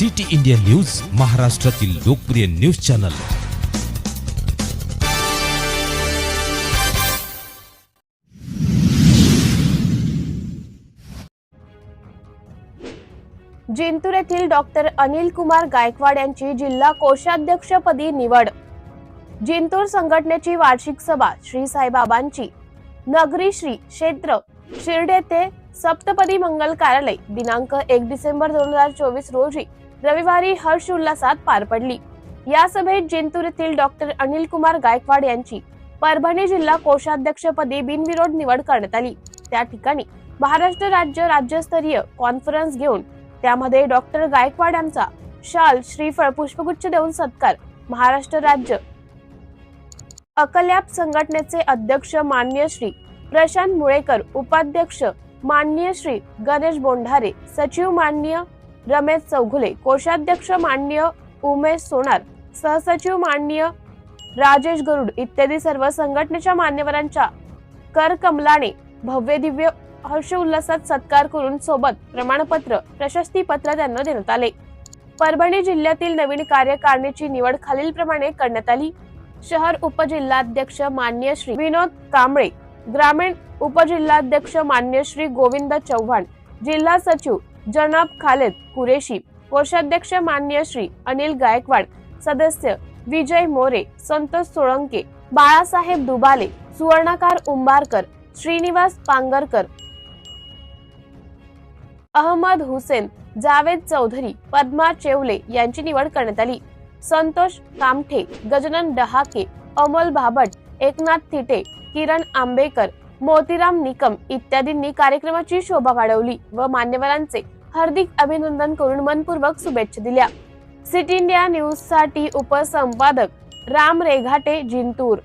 City India news महाराष्ट्रातील लोकप्रिय news channel. Jintur येथील डॉक्टर अनिल कुमार गायकवाड यांची जिल्हा कोषाध्यक्षपदी निवड. जिंतूर संघटनेची वार्षिक सभा श्री साईबाबांची. नगरी श्री क्षेत्र शिर्डे येथे सप्तपदी मंगल कार्यालय दिनांक एक डिसेंबर दोन हजार चोवीस रोजी रविवारी हर्ष उल्हासात पार पडली. या सभेत जिंतूर येथील डॉक्टर अनिल कुमार गायकवाड यांची परभणी जिल्हा कोषाध्यक्षपदी बिनविरोध निवड करण्यात आली. त्या ठिकाणी महाराष्ट्र राज्य राज्यस्तरीय कॉन्फरन्स घेऊन त्यामध्ये डॉक्टर गायकवाड यांचा शाल श्रीफळ पुष्पगुच्छ देऊन सत्कार महाराष्ट्र राज्य अकल्याप संघटनेचे अध्यक्ष मान्य श्री प्रशांत मुळेकर उपाध्यक्ष मान्य श्री गणेश बोंढारे सचिव मान्य रमेश चौघुले कोषाध्यक्ष मान्य उमेश सोनार सहसचिव मान्य राजेश गरुड इत्यादी सर्व संघटनेच्या मान्यवरांच्या कर कमलाने भव्य दिव्य हर्ष उल्हासात सत्कार करून सोबत प्रमाणपत्र प्रशस्तीपत्र त्यांना देण्यात आले. परभणी जिल्ह्यातील नवीन कार्यकारिणीची निवड खालीलप्रमाणे करण्यात आली. शहर उपजिल्हाध्यक्ष मान्य श्री विनोद कांबळे ग्रामीण उपजिल्हाध्यक्ष मान्य श्री गोविंद चव्हाण जिल्हा सचिव जनाब खालेद कुरेशी कोषाध्यक्ष मान्य श्री अनिल गायकवाड सदस्य विजय मोरे संतोष सोळंके बाळासाहेब दुबाले सुवर्णाकार उंबारकर श्रीनिवास पांगरकर अहमद हुसेन जावेद चौधरी पद्मा चेवले यांची निवड करण्यात आली. संतोष कामठे गजानन डहाके अमोल भाभट एकनाथ थिटे किरण आंबेकर मोतीराम निकम इत्यादींनी कार्यक्रमाची शोभा वाढवली व मान्यवरांचे हार्दिक अभिनंदन करून मनपूर्वक शुभेच्छा दिल्या. सिटी इंडिया न्यूजसाठी उपसंपादक राम रेघाटे जिंतूर.